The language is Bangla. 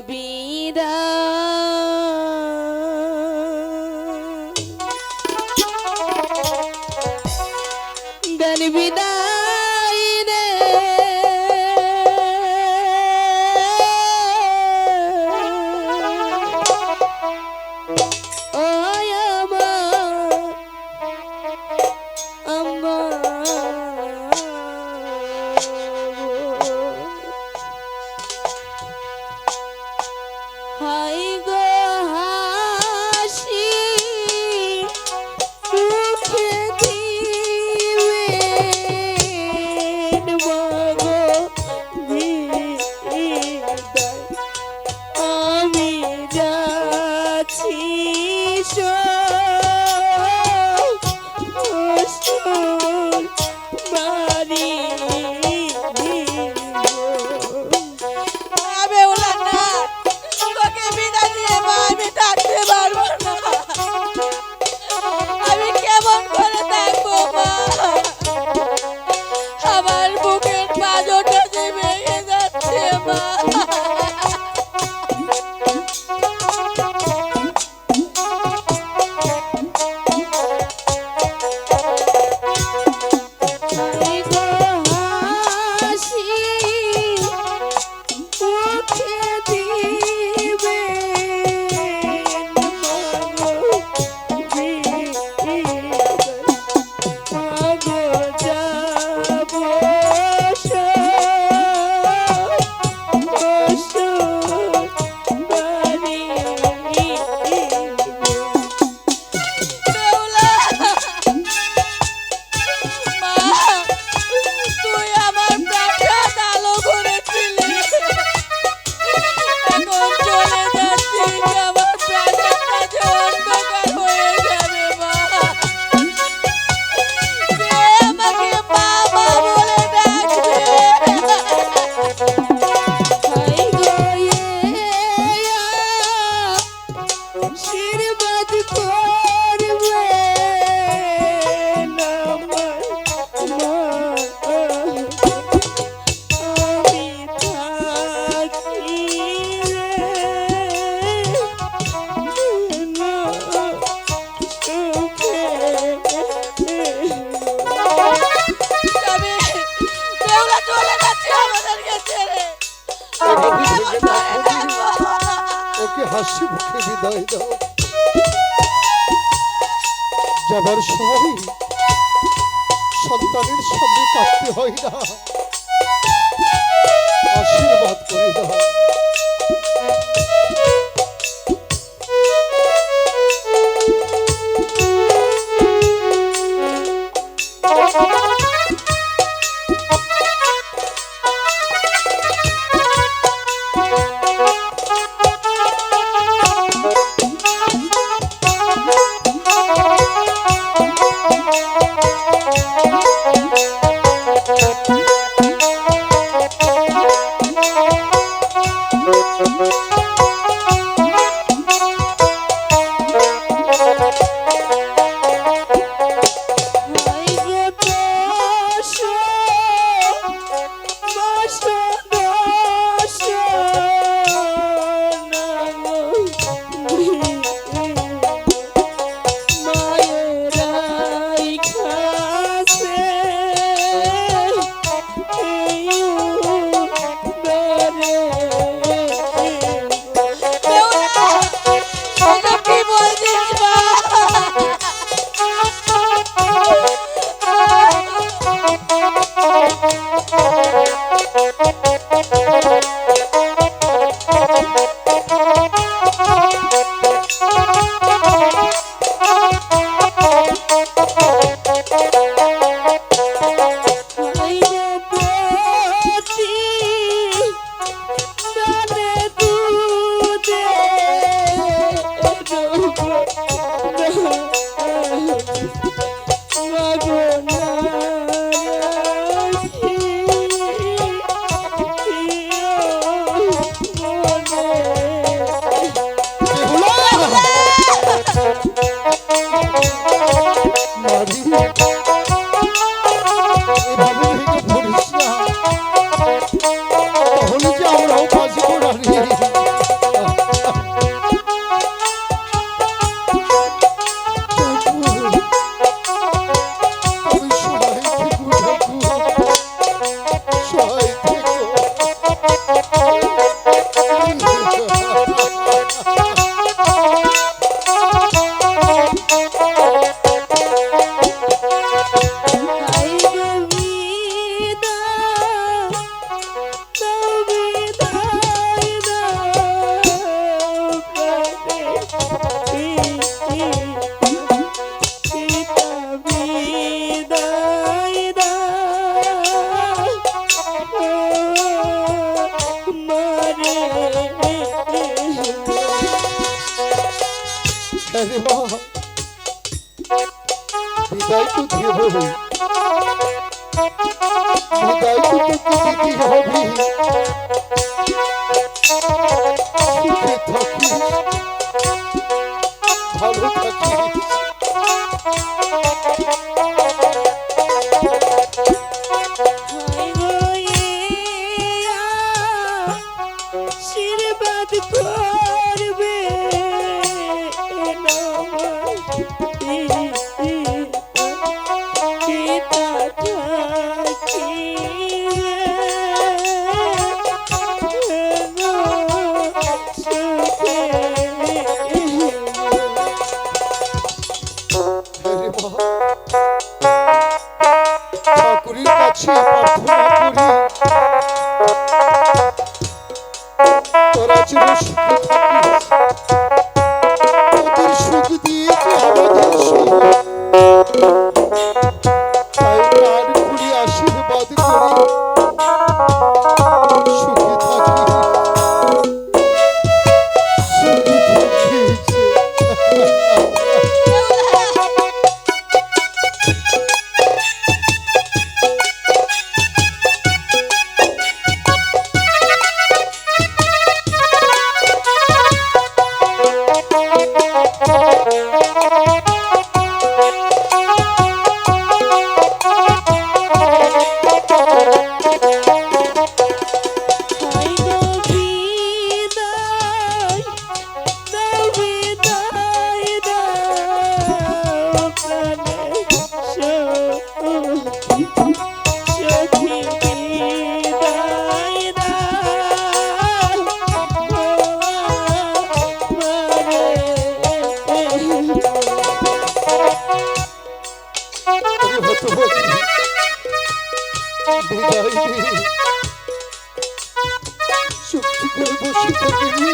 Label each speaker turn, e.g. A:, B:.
A: কবিরা হাসি মুখে বিদায়
B: দাও। যাবার সময় সন্তানের সামনে কাটতে হয় না। আশীর্বাদ করে দাও।
A: হ্যাঁ রে মা বিদায় তো দেবই বিদায় তো তোকে দিতে হবে সুখে থাকিস ভালো থাকিস কাছে প্রার্থনা করি Thank you. Thank you.